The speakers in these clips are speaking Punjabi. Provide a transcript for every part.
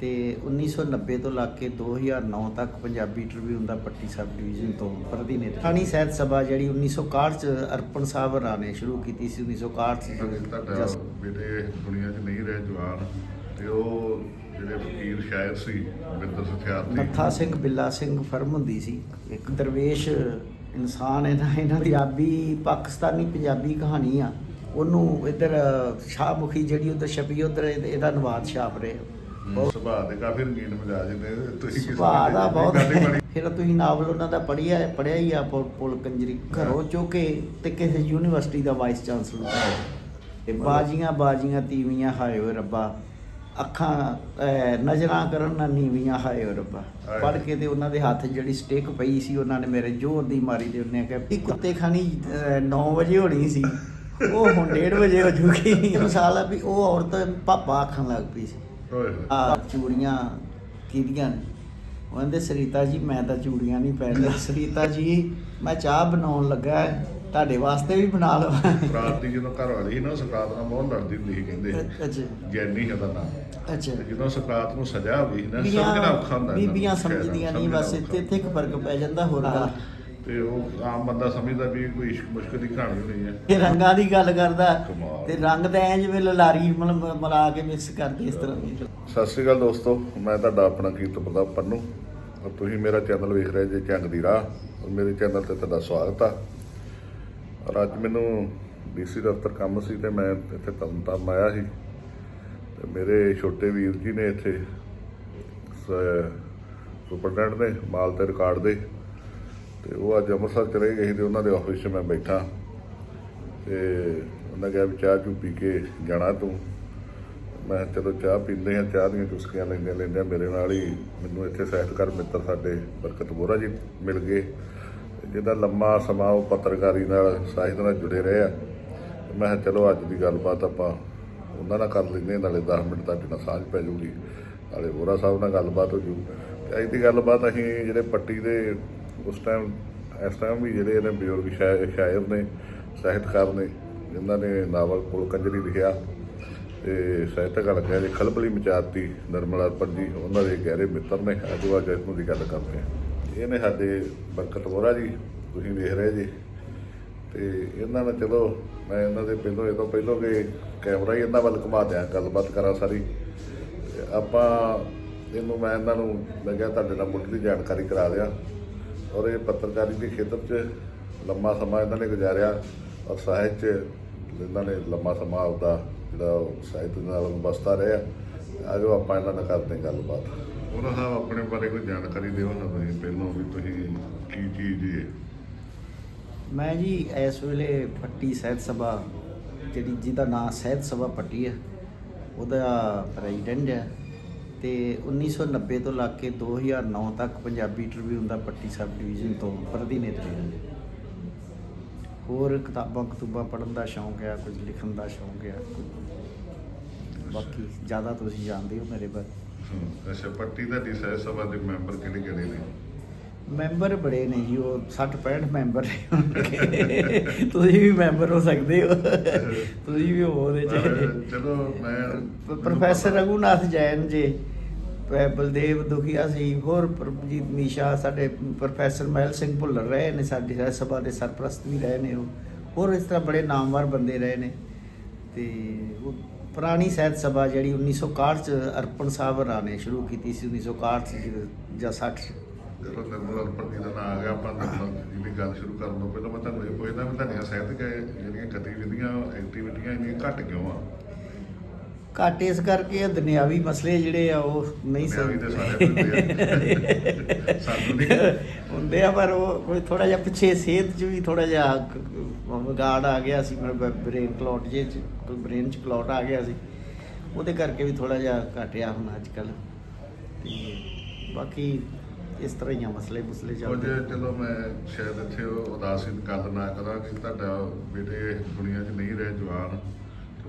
ਤੇ 1990 ਤੋਂ ਲੱਗ ਕੇ 2009 ਤੱਕ ਪੰਜਾਬੀ ਟ੍ਰਿਬਿਊਨ ਦਾ ਪੱਟੀ ਸਬ ਡਿਵੀਜ਼ਨ ਤੋਂ ਪ੍ਰਤੀਨਿਧ ਖਾਣੀ ਸਾਹਿਤ ਸਭਾ ਜਿਹੜੀ 1961 ਚ ਅਰਪਣ ਸਾਹਿਬ ਨੇ ਸ਼ੁਰੂ ਕੀਤੀ ਸੀ 1961 ਚ ਬੇਟੇ ਦੁਨੀਆ 'ਚ ਨਹੀਂ ਰਹੇ ਜਵਾਨ ਤੇ ਉਹ ਜਿਹੜੇ ਫਕੀਰ ਸ਼ਾਇਰ ਸੀ ਵਿੰਦਰ ਸਥਿਆਰਥੀ ਨੱਥਾ ਸਿੰਘ ਬਿੱਲਾ ਸਿੰਘ ਫਰਮ ਹੁੰਦੀ ਸੀ। ਇੱਕ ਦਰਵੇਸ਼ ਇਨਸਾਨ ਹੈ ਨਾ ਇਹਨਾਂ ਦੀ ਪੰਜਾਬੀ ਪਾਕਿਸਤਾਨੀ ਪੰਜਾਬੀ ਕਹਾਣੀ ਆ। ਉਹਨੂੰ ਇੱਧਰ ਸ਼ਾਹਮੁਖੀ ਜਿਹੜੀ ਉਧਰ ਛਪੀ ਉਧਰ ਇਹਦਾ ਨਵਾਦ ਛਾਪ ਰਹੇ। ਬਹੁਤ ਸੁਭਾਅ ਦੇ ਕਾਫੀ ਰੰਗੀਨ ਮਿਜਾਜ ਨੇ ਤੁਸੀਂ ਕਿਸੇ ਸੁਭਾਅ ਦਾ ਦੀ ਬਹੁਤ ਗੱਲ ਹੀ ਬੜੀ ਫਿਰ ਤੁਸੀਂ ਨਾਵਲ ਉਹਨਾਂ ਦਾ ਪੜ੍ਹਿਆ ਹੈ ਪੜ੍ਹਿਆ ਹੀ ਆ ਪੁਲ ਪੁਲ ਕੰਜਰੀ ਘਰੋਂ ਚੁੱਕੇ ਤੇ ਕਿਸੇ ਯੂਨੀਵਰਸਿਟੀ ਦਾ ਵਾਈਸ ਚਾਂਸਲਰ ਤੇ ਬਾਜੀਆਂ ਬਾਜੀਆਂ ਤੀਵੀਆਂ ਹਾਏ ਰੱਬਾ। ਅੱਖਾਂ ਅਹ, ਨਜ਼ਰਾਂ ਕਰਨ ਨਾ ਨੀਵੀਆਂ ਹਾਏ ਓ ਰੱਬਾ। ਹਾਏ। ਪੜ੍ਹ ਕੇ ਤੇ ਉਹਨਾਂ ਦੇ ਹੱਥ ਜਿਹੜੀ ਸਟਿਕ ਪਈ ਸੀ ਉਹਨਾਂ ਨੇ ਮੇਰੇ ਜ਼ੋਰ ਦੀ ਮਾਰੀ ਤੇ ਉਹਨੇ ਕਿਹਾ ਵੀ ਕੁੱਤੇ ਖਾਣੀ 9 ਵਜੇ ਹੋਣੀ ਸੀ। ਉਹ ਹੁਣ 1:30 ਵਜੇ ਹੋ ਜੂਗੀ। ਮਿਸਾਲ ਆ ਵੀ ਉਹ ਔਰਤ ਪਾਪਾ ਆਖਣ ਲੱਗ ਪਈ ਸੀ। ਆ ਚੂੜੀਆਂ ਕਿਹਦੀਆਂ ਨੇ। ਉਹ ਕਹਿੰਦੇ ਸਰੀਤਾ ਜੀ ਮੈਂ ਤਾਂ ਚੂੜੀਆਂ ਨਹੀਂ ਪਹਿਨਦਾ। ਸਰੀਤਾ ਜੀ ਮੈਂ ਚਾਹ ਬਣਾਉਣ ਲੱਗਾ ਤੁਹਾਡੇ ਵਾਸਤੇ ਵੀ ਬਣਾ ਲਵਾਂ। ਰਾਤ ਦੀ ਜਦੋਂ ਘਰ ਵਾਲੀ ਸੀ ਨਾ ਸੁਕਰਾਤ ਨਾਲ ਬਹੁਤ ਲੜਦੀ ਹੁੰਦੀ ਸੀ ਕਹਿੰਦੇ ਅੱਛਾ ਜੈਨੀ ਹੈ ਦਾ ਨਾਮ। ਅੱਛਾ। ਜਦੋਂ ਸੁਕਰਾਤ ਨੂੰ ਸਜ਼ਾ ਹੋਈ ਨਾ ਬੀਬੀਆਂ ਸਮਝਣਾ ਔਖਾ ਹੁੰਦਾ ਬੀਬੀਆਂ ਸਮਝਦੀਆਂ ਨਹੀਂ ਬਸ। ਇੱਥੇ ਇੱਥੇ ਇੱਕ ਫ਼ਰਕ ਪੈ ਜਾਂਦਾ ਹੋਰ ਤੇ ਉਹ ਆਮ ਬੰਦਾ ਸਮਝਦਾ ਵੀ ਕੋਈ ਇਸ਼ਕ ਮੁਸ਼ਕ ਦੀ ਕਹਾਣੀ ਹੋਣੀ ਹੈ। ਇਹ ਰੰਗਾਂ ਦੀ ਗੱਲ ਕਰਦਾ ਕਮਾਲ। ਤੇ ਰੰਗ ਤਾਂ ਐ ਜਿਵੇਂ ਲਲਾਰੀ ਮਤਲਬ ਮਿਲਾ ਕੇ ਮਿਕਸ ਕਰਦੇ ਇਸ ਤਰ੍ਹਾਂ ਦੀ। ਸਤਿ ਸ਼੍ਰੀ ਅਕਾਲ ਦੋਸਤੋ ਮੈਂ ਤੁਹਾਡਾ ਆਪਣਾ ਕੀਰਤ ਪ੍ਰਤਾਪ ਪੰਨੂ। ਔਰ ਤੁਸੀਂ ਮੇਰਾ ਚੈਨਲ ਵੇਖ ਰਹੇ ਜੇ ਚੰਗ ਦੀ ਰਾਹ ਔਰ ਮੇਰੇ ਚੈਨਲ ਤੇ ਤੁਹਾਡਾ ਸਵਾਗਤ ਆ। ਔਰ ਅੱਜ ਮੈਨੂੰ ਡੀਸੀ ਦਫ਼ਤਰ ਕੰਮ ਸੀ ਤੇ ਮੈਂ ਇੱਥੇ ਤਰਨਤਾਰਨ ਆਇਆ ਸੀ। ਤੇ ਮੇਰੇ ਛੋਟੇ ਵੀਰ ਜੀ ਨੇ ਇੱਥੇ ਸੁਪਰਡੈਂਟ ਨੇ ਮਾਲ ਤੇ ਰਿਕਾਰਡ ਦੇ। ਤੇ ਉਹ ਅੱਜ ਅੰਮ੍ਰਿਤਸਰ ਚਲੇ ਗਏ ਸੀ ਤੇ ਉਹਨਾਂ ਦੇ ਆਫਿਸ 'ਚ ਮੈਂ ਬੈਠਾ। ਤੇ ਉਹਨਾਂ ਕਿਹਾ ਵੀ ਚਾਹ ਚੂ ਪੀ ਕੇ ਜਾਣਾ ਤੂੰ। ਮੈਂ ਚਲੋ ਚਾਹ ਪੀਂਦੇ ਹਾਂ ਚਾਹ ਦੀਆਂ ਚੁਸਕੀਆਂ ਲੈਂਦੇ ਲੈਂਦੇ ਮੇਰੇ ਨਾਲ ਹੀ ਮੈਨੂੰ ਇੱਥੇ ਸਾਹਿਤਕਾਰ ਮਿੱਤਰ ਸਾਡੇ ਬਰਕਤ ਬੋਰਾ ਜੀ ਮਿਲ ਗਏ। ਜਿਹਦਾ ਲੰਮਾ ਸਮਾਂ ਉਹ ਪੱਤਰਕਾਰੀ ਨਾਲ ਸਾਹਿਤ ਨਾਲ ਜੁੜੇ ਰਹੇ ਆ। ਮੈਂ ਕਿਹਾ ਚਲੋ ਅੱਜ ਦੀ ਗੱਲਬਾਤ ਆਪਾਂ ਉਹਨਾਂ ਨਾਲ ਕਰ ਲੈਂਦੇ ਹਾਂ, ਨਾਲੇ 10 ਮਿੰਟ ਤੁਹਾਡੇ ਨਾਲ ਸਾਂਝ ਪੈ ਜਾਊਗੀ ਨਾਲੇ ਬੋਰਾ ਸਾਹਿਬ ਨਾਲ ਗੱਲਬਾਤ ਹੋ ਜੂ। ਅੱਜ ਦੀ ਗੱਲਬਾਤ ਅਸੀਂ ਜਿਹੜੇ ਪੱਟੀ ਦੇ ਉਸ ਟਾਈਮ ਇਸ ਟਾਈਮ ਵੀ ਜਿਹੜੇ ਇਹਨੇ ਬਜ਼ੁਰਗ ਸ਼ਾਇਰ ਸ਼ਾਇਰ ਨੇ, ਸਾਹਿਤਕਾਰ ਨੇ, ਜਿਨ੍ਹਾਂ ਨੇ ਨਾਵਲ ਪੁਲ ਕੰਜਰੀ ਲਿਖਿਆ ਤੇ ਸਾਹਿਤਕਾਰ ਲੱਗਿਆ ਖਲਬਲੀ ਮਚਾਤੀ ਨਰਮਲ ਅਰਪਣ ਜੀ, ਉਹਨਾਂ ਦੇ ਗਹਿਰੇ ਮਿੱਤਰ ਨੇ। ਅੱਜ ਉਹ ਇਸ ਦੀ ਗੱਲ ਕਰਦੇ ਆ ਇਹ ਨੇ ਸਾਡੇ ਬਰਕਤ ਵੋਰਾ ਜੀ, ਤੁਸੀਂ ਦੇਖ ਰਹੇ ਜੀ। ਤੇ ਇਹਨਾਂ ਨਾਲ ਚਲੋ, ਮੈਂ ਇਹਨਾਂ ਦੇ ਪਹਿਲੋਂ, ਇਹ ਤੋਂ ਪਹਿਲੋਂ ਕਿ ਕੈਮਰਾ ਹੀ ਇਹਨਾਂ ਵੱਲ ਘੁਮਾ ਦਿਆਂ, ਗੱਲਬਾਤ ਕਰਾਂ ਸਾਰੀ। ਆਪਾਂ, ਇਹਨੂੰ ਮੈਂ ਇਹਨਾਂ ਨੂੰ ਲੱਗਿਆ ਤੁਹਾਡੇ ਨਾਲ ਮੁੱਢਲੀ ਜਾਣਕਾਰੀ ਕਰਾ ਦਿਆਂ। ਔਰ ਇਹ ਪੱਤਰਕਾਰੀ ਦੇ ਖੇਤਰ 'ਚ ਲੰਮਾ ਸਮਾਂ ਇਹਨਾਂ ਨੇ ਗੁਜ਼ਾਰਿਆ ਔਰ ਸਾਹਿਤ 'ਚ ਇਹਨਾਂ ਨੇ ਲੰਮਾ ਸਮਾਂ ਆਪਦਾ ਜਿਹੜਾ ਉਹ ਸਾਹਿਤ ਨਾਲ ਵਸਤਾ ਰਿਹਾ। ਆਜੋ ਆਪਾਂ ਇਹਨਾਂ ਨਾਲ ਕਰਦੇ ਹਾਂ ਗੱਲਬਾਤ। ਉਹਨਾਂ ਸਾਹਿਬ ਆਪਣੇ ਬਾਰੇ ਕੋਈ ਜਾਣਕਾਰੀ ਦਿਓ ਨਾ ਤੁਸੀਂ ਪਹਿਲਾਂ ਵੀ ਤੁਸੀਂ ਕੀ ਚੀਜ਼ ਜੀ ਮੈਂ ਜੀ ਇਸ ਵੇਲੇ ਪੱਟੀ ਸਾਹਿਤ ਸਭਾ ਜਿਹੜੀ ਜਿਹਦਾ ਨਾਮ ਸਾਹਿਤ ਸਭਾ ਪੱਟੀ ਹੈ ਉਹਦਾ ਪ੍ਰੈਜ਼ੀਡੈਂਟ ਹੈ। ਤੇ 1990 ਤੋਂ ਲੱਗ ਕੇ 2009 ਤੱਕ ਪੰਜਾਬੀ ਟ੍ਰਿਬਿਊਨ ਦਾ ਪੱਟੀ ਸਬ ਡਿਵੀਜ਼ਨ ਤੋਂ ਪ੍ਰਤੀਨਿਧ ਰਿਹਾ ਹੋਰ ਕਿਤਾਬਾਂ ਕਤੂਬਾਂ ਪੜ੍ਹਨ ਦਾ ਸ਼ੌਂਕ ਹੈ ਕੁਝ ਲਿਖਣ ਦਾ ਸ਼ੌਂਕ ਹੈ ਬਾਕੀ ਜ਼ਿਆਦਾ ਤੁਸੀਂ ਜਾਣਦੇ ਹੋ ਮੇਰੇ ਬਾਰੇ। ਅੱਛਾ ਪੱਟੀ ਦਾ ਡੀ ਸਾਹਿਤ ਸਭਾ ਦੇ ਮੈਂਬਰ ਕਿਹੜੇ ਕਿਹੜੇ ਨੇ? ਮੈਂਬਰ ਬੜੇ ਨੇ ਜੀ ਉਹ 60 65 ਮੈਂਬਰ। ਤੁਸੀਂ ਵੀ ਮੈਂਬਰ ਹੋ ਸਕਦੇ ਹੋ। ਤੁਸੀਂ ਵੀ ਹੋ ਉਹਦੇ ਚ ਚਲੋ ਮੈਂ ਪ੍ਰੋਫੈਸਰ ਰਘੂਨਾਥ ਜੈਨ ਜੀ। ਬਲਦੇਵ ਦੁਖੀਆ ਸੀ ਹੋਰ ਪ੍ਰਭਜੀਤ ਮੀਸ਼ਾ ਸਾਡੇ ਪ੍ਰੋਫੈਸਰ ਮਹਿਲ ਸਿੰਘ ਭੁੱਲਰ ਰਹੇ ਨੇ, ਸਾਡੀ ਸਾਹਿਤ ਸਭਾ ਦੇ ਸਰਪ੍ਰਸਤ ਵੀ ਰਹੇ ਨੇ ਉਹ। ਹੋਰ ਇਸ ਤਰ੍ਹਾਂ ਬੜੇ ਨਾਮਵਰ ਬੰਦੇ ਰਹੇ ਨੇ। ਤੇ ਉਹ ਪੁਰਾਣੀ ਸਾਹਿਤ ਸਭਾ ਜਿਹੜੀ 1961 ਚ ਅਰਪਣ ਸਾਹਿਬ ਹਰਾਂ ਨੇ ਸ਼ੁਰੂ ਕੀਤੀ ਸੀ 1961 ਚ ਜਾਂ 60 ਚ। ਚਲੋ ਅਰਪਣ ਜੀ ਦਾ ਨਾਂ ਆ ਗਿਆ, ਆਪਾਂ ਨਰਮਲ ਜੀ ਦੀ ਗੱਲ ਸ਼ੁਰੂ ਕਰਨ ਤੋਂ ਪਹਿਲਾਂ ਮੈਂ ਤੁਹਾਨੂੰ ਇਹ ਪੁੱਛਦਾ ਵੀ ਤੁਹਾਡੀਆਂ ਸਾਹਿਤਕ ਜਿਹੜੀਆਂ ਗਤੀਵਿਧੀਆਂ ਐਕਟੀਵਿਟੀਆਂ ਇੰਨੀਆਂ ਘਟ ਕਿਉਂ ਆ? ਘੱਟ ਇਸ ਕਰਕੇ ਇਹ ਦੁਨਿਆਵੀ ਮਸਲੇ ਜਿਹੜੇ ਆ ਉਹ ਨਹੀਂ ਦੁਨਿਆਵੀ ਦੇ ਸਾਰੇ ਹੁੰਦੇ ਆ। ਪਰ ਉਹ ਕੋਈ ਥੋੜਾ ਜਿਹਾ ਪਿੱਛੇ ਸਿਹਤ 'ਚ ਵੀ ਥੋੜਾ ਜਿਹਾ ਵਿਗਾੜ ਆ ਗਿਆ ਸੀ ਮੇਰੇ ਬ੍ਰੇਨ ਕਲੌਟ ਜੇ ਚ ਬ੍ਰੇਨ 'ਚ ਕਲੌਟ ਆ ਗਿਆ ਸੀ। ਉਹਦੇ ਕਰਕੇ ਵੀ ਥੋੜਾ ਜਿਹਾ ਘਟਿਆ ਹੁਣ ਅੱਜ ਕੱਲ ਤੇ ਬਾਕੀ ਇਸ ਤਰ੍ਹਾਂ ਹੀ ਆ ਮਸਲੇ ਮੁਸਲੇ ਚੱਲਦੇ ਚਲੋ ਮੈਂ ਸ਼ਾਇਦ ਇੱਥੇ ਉਹ ਉਦਾਸੀ ਗੱਲ ਨਾ ਕਰਾਂ ਕਿ ਤੁਹਾਡਾ ਬੇਟੇ ਦੁਨੀਆ 'ਚ ਨਹੀਂ ਰਹੇ ਜਵਾਨ।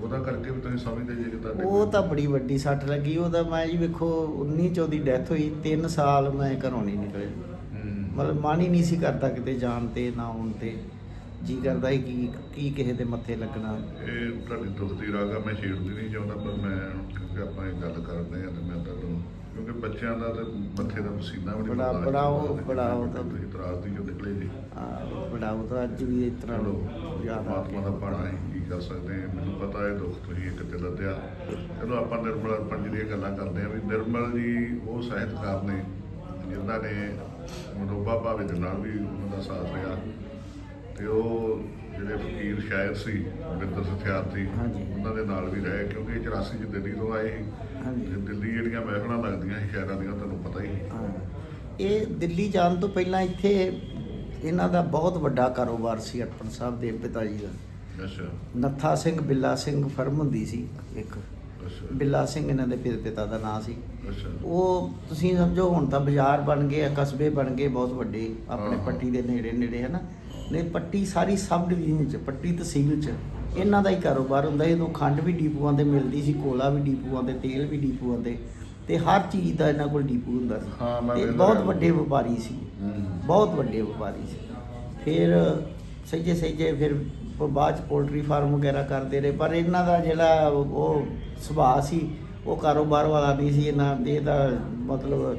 ਉਹਦਾ ਕਰਕੇ ਵੀ ਤੁਸੀਂ ਸਮਝਦੇ ਜੇ ਕਿ ਤੁਹਾਡੇ ਉਹ ਤਾਂ ਬੜੀ ਵੱਡੀ ਸੱਟ ਲੱਗੀ ਉਹਦਾ ਮੈਂ ਜੀ ਵੇਖੋ 19 ਚ ਉਹਦੀ ਡੈਥ ਹੋਈ 3 ਸਾਲ ਮੈਂ ਘਰੋਂ ਨਹੀਂ ਨਿਕਲਿਆ ਹੂੰ। ਮਤਲਬ ਮਨ ਹੀ ਨਹੀਂ ਸੀ ਕਰਦਾ ਕਿਤੇ ਜਾਣ ਤੇ ਨਾ ਆਉਣ ਤੇ। ਜੀ ਕਰਦਾ ਸੀ ਕਿ ਕੀ ਕਿਸੇ ਦੇ ਮੱਥੇ ਲੱਗਣਾ। ਇਹ ਤੁਹਾਡੀ ਦੁੱਖ ਦੀ ਰਾਗ ਆ ਮੈਂ ਛੇੜਦੀ ਨਹੀਂ ਚਾਹੁੰਦਾ ਪਰ ਮੈਂ ਕਿਉਂਕਿ ਆਪਾਂ ਇਹ ਗੱਲ ਕਰਦੇ ਆ ਤੇ ਮੈਂ ਤੁਹਾਨੂੰ ਬੱਚਿਆਂ ਦਾ ਤੇ ਮੱਥੇ ਦਾ ਪਸੀਨਾ ਵੀ ਬੜਾ-। ਬੜਾ ਉਹ- ਬੜਾ ਉਹ ਤਾਂ- ਤੁਸੀਂ ਤਰਾਸ ਦੀ ਜੋ ਨਿਕਲੇ ਜੀ। ਹਾਂ ਬੜਾ ਉਹ ਤਾਂ ਅੱਜ ਵੀ ਇਸ ਤਰ੍ਹਾਂ ਚਲੋ ਯਾਦ ਆ ਪਰਮਾਤਮਾ ਦਾ ਪਾਣਾ ਹੈ। ਕਰ ਸਕਦੇ ਹਾਂ ਮੈਨੂੰ ਪਤਾ ਹੈ ਦੁੱਖ ਤੁਸੀਂ ਇੱਕ ਤੇ ਲੱਦਿਆ ਚਲੋ ਆਪਾਂ ਨਿਰਮਲ ਅਰਪਣ ਜੀ ਦੀਆਂ ਗੱਲਾਂ ਕਰਦੇ ਆ ਵੀ ਨਿਰਮਲ ਜੀ ਉਹ ਸਾਹਿਤਕਾਰ ਨੇ ਜਿਨ੍ਹਾਂ ਨੇ ਮਨੋਬਾ ਭਾਵੇ ਦੇ ਨਾਲ ਵੀ ਉਹਨਾਂ ਦਾ ਸਾਥ ਰਿਹਾ ਤੇ ਉਹ ਜਿਹੜੇ ਫਕੀਰ ਸ਼ਾਇਰ ਸੀ ਵਿੰਦਰ ਸਥਿਆਰਥੀ। ਉਹਨਾਂ ਦੇ ਨਾਲ ਵੀ ਰਹੇ ਕਿਉਂਕਿ 84 ਚ ਦਿੱਲੀ ਤੋਂ ਆਏ ਸੀ ਦਿੱਲੀ ਜਿਹੜੀਆਂ ਮਹਿਫਲਾਂ ਲੱਗਦੀਆਂ ਸੀ ਸ਼ਾਇਰਾਂ ਦੀਆਂ ਤੁਹਾਨੂੰ ਪਤਾ ਹੀ। ਹਾਂ। ਇਹ ਦਿੱਲੀ ਜਾਣ ਤੋਂ ਪਹਿਲਾਂ ਇੱਥੇ ਇਹਨਾਂ ਦਾ ਬਹੁਤ ਵੱਡਾ ਕਾਰੋਬਾਰ ਸੀ ਅਰਪਣ ਸਾਹਿਬ ਦੇ ਪਿਤਾ ਜੀ ਦਾ ਅੱਛਾ। ਨੱਥਾ ਸਿੰਘ ਬਿੱਲਾ ਸਿੰਘ ਫਰਮ ਹੁੰਦੀ ਸੀ ਇੱਕ। ਅੱਛਾ। ਬਿੱਲਾ ਸਿੰਘ ਇਹਨਾਂ ਦੇ ਪਿਤਾ ਦਾ ਨਾਂ ਸੀ। ਅੱਛਾ। ਉਹ ਤੁਸੀਂ ਸਮਝੋ ਹੁਣ ਤਾਂ ਬਾਜ਼ਾਰ ਬਣ ਗਏ ਆ ਕਸਬੇ ਬਣ ਗਏ ਬਹੁਤ ਵੱਡੇ ਆਪਣੇ। ਪੱਟੀ ਦੇ ਨੇੜੇ ਨੇੜੇ ਹੈ ਨਾ ਨੇ ਪੱਟੀ ਸਾਰੀ ਸਬ ਡਿਵੀਜ਼ਨ ਚ ਪੱਟੀ ਤਹਿਸੀਲ ਚ। ਇਹਨਾਂ ਦਾ ਹੀ ਕਾਰੋਬਾਰ ਹੁੰਦਾ ਸੀ। ਉਦੋਂ ਖੰਡ ਵੀ ਡੀਪੂਆਂ ਤੇ ਮਿਲਦੀ ਸੀ ਕੋਲਾ ਵੀ ਡੀਪੂਆਂ ਤੇ ਤੇਲ ਵੀ ਡੀਪੂਆਂ ਤੇ ਤੇ ਹਰ ਚੀਜ਼ ਦਾ ਇਹਨਾਂ ਕੋਲ ਡੀਪੂ ਹੁੰਦਾ ਸੀ। ਹਾਂ, ਮੈਂ ਤੇ ਬਹੁਤ। ਵੱਡੇ ਵਪਾਰੀ ਸੀ। ਬਹੁਤ ਵੱਡੇ ਵਪਾਰੀ ਸੀ। ਫਿਰ ਸਹੀਜੇ ਸਹੀਜੇ ਫਿਰ ਪ- ਬਾਅਦ ਚ ਪੋਲਟਰੀ ਫਾਰਮ ਵਗੈਰਾ ਕਰਦੇ ਰਹੇ। ਪਰ ਇਹਨਾਂ ਦਾ ਜਿਹੜਾ ਉਹ ਉਹ ਸੁਭਾਅ ਸੀ ਉਹ ਕਾਰੋਬਾਰ ਵਾਲਾ ਨਹੀਂ ਸੀ। ਇਹਨਾਂ ਦੇ ਦਾ ਮਤਲਬ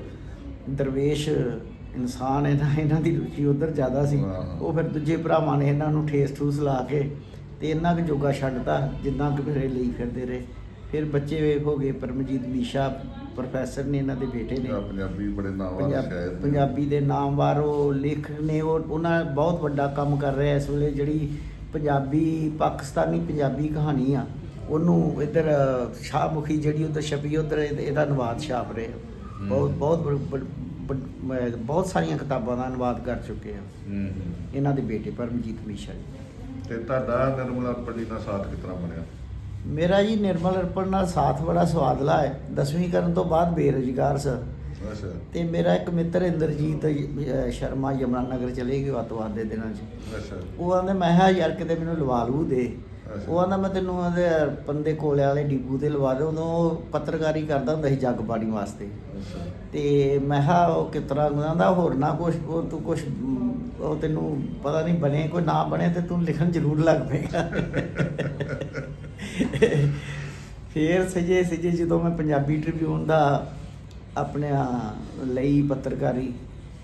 ਦਰਵੇਸ਼ ਇਨਸਾਨ ਹੈ ਨਾ ਇਹਨਾਂ ਦੀ ਰੁਚੀ ਉਧਰ ਜ਼ਿਆਦਾ ਸੀ। ਉਹ ਫਿਰ ਦੂਜੇ ਭਰਾਵਾਂ ਨੇ ਇਹਨਾਂ ਨੂੰ ਠੇਸ ਠੂਸ ਲਾ ਕੇ ਤੇ ਇੰਨਾ ਕੁ ਜੋਗਾ ਛੱਡਤਾ ਜਿੰਨਾ ਕੁ ਮੇਰੇ ਲਈ ਫਿਰਦੇ ਰਹੇ। ਫਿਰ ਬੱਚੇ ਵੇਖ ਹੋ ਗਏ ਪਰਮਜੀਤ ਮੀਸ਼ਾ ਪ੍ਰੋਫੈਸਰ ਨੇ ਇਹਨਾਂ ਦੇ ਬੇਟੇ ਨੇ। ਪੰਜਾਬੀ ਬੜੇ ਨਾਵਾਂ ਪੰਜਾਬ- ਸ਼ਾਇਰ ਨੇ। ਪੰਜਾਬੀ ਦੇ ਨਾਮਵਾਰ ਉਹ ਲੇਖਕ ਨੇ ਉਹ ਉਹਨਾਂ ਬਹੁਤ ਵੱਡਾ ਕੰਮ ਕਰ ਰਿਹਾ ਇਸ ਵੇਲੇ ਜਿਹੜੀ ਪੰਜਾਬੀ ਪਾਕਿਸਤਾਨੀ ਪੰਜਾਬੀ ਕਹਾਣੀ ਆ ਉਹਨੂੰ ਇੱਧਰ ਸ਼ਾਹਮੁਖੀ ਜਿਹੜੀ ਉਧਰ ਛਪੀ ਉਧਰ ਇਹਦਾ ਅਨੁਵਾਦ ਛਾਪ ਰਹੇ ਆ। ਬਹੁਤ ਬਹੁਤ ਬਹੁਤ ਸਾਰੀਆਂ ਕਿਤਾਬਾਂ ਦਾ ਅਨੁਵਾਦ ਕਰ ਚੁੱਕੇ ਆ। ਇਹਨਾਂ ਦੇ ਬੇਟੇ ਪਰਮਜੀਤ ਮੀਸ਼ਾ ਜੀ। ਤੇ ਤੁਹਾਡਾ ਨਿਰਮਲ ਅਰਪਣ ਜੀ ਨਾਲ ਸਾਥ ਤਰ੍ਹਾਂ ਬਣਿਆ? ਮੇਰਾ ਜੀ ਨਿਰਮਲ ਅਰਪਣ ਨਾਲ ਸਾਥ ਬੜਾ ਸਵਾਦਲਾ ਹੈ। ਦਸਵੀਂ ਕਰਨ ਤੋਂ ਬਾਅਦ ਬੇਰੁਜ਼ਗਾਰ ਸਰ। ਅੱਛਾ। ਤੇ ਮੇਰਾ ਇੱਕ ਮਿੱਤਰ ਇੰਦਰਜੀਤ ਸ਼ਰਮਾ ਯਮਨਾ ਨਗਰ ਚਲੇ ਗਿਆ ਅੱਤਵਾਦ ਦੇ ਦਿਨਾਂ 'ਚ। ਅੱਛਾ। ਉਹ ਆਂਦੇ ਮੈਂ ਕਿਹਾ ਯਾਰ ਕਿਤੇ ਮੈਨੂੰ ਲਵਾ ਲੂ ਦੇ। ਉਹ ਆਂਦਾ ਮੈਂ ਤੈਨੂੰ ਉਹਦੇ ਪੰਦੇ ਕੋਲੇ ਵਾਲੇ ਡਿਪੂ ਤੇ ਲਵਾ ਦੇ ਉਦੋਂ ਉਹ ਪੱਤਰਕਾਰੀ ਕਰਦਾ ਹੁੰਦਾ ਸੀ ਜੱਗ ਬਾਣੀ ਵਾਸਤੇ। ਅੱਛਾ। ਤੇ ਮੈਂ ਕਿਹਾ ਉਹ ਕਿਸ ਤਰ੍ਹਾਂ? ਕਹਿੰਦਾ ਹੋਰ ਨਾ ਕੁਛ ਉਹ ਤੂੰ ਕੁਛ ਮ, ਉਹ ਤੈਨੂੰ ਪਤਾ ਨਹੀਂ ਬਣੇ ਕੋਈ ਨਾ ਬਣੇ ਤੇ ਤੂੰ ਲਿਖਣ ਜ਼ਰੂਰ ਲੱਗ ਪਏਗਾ। ਫੇਰ ਸਜੇ ਸਜੇ ਜਦੋਂ ਮੈਂ ਪੰਜਾਬੀ ਟ੍ਰਿਬਿਊਨ ਦਾ ਆਪਣੇ ਲਈ ਪੱਤਰਕਾਰੀ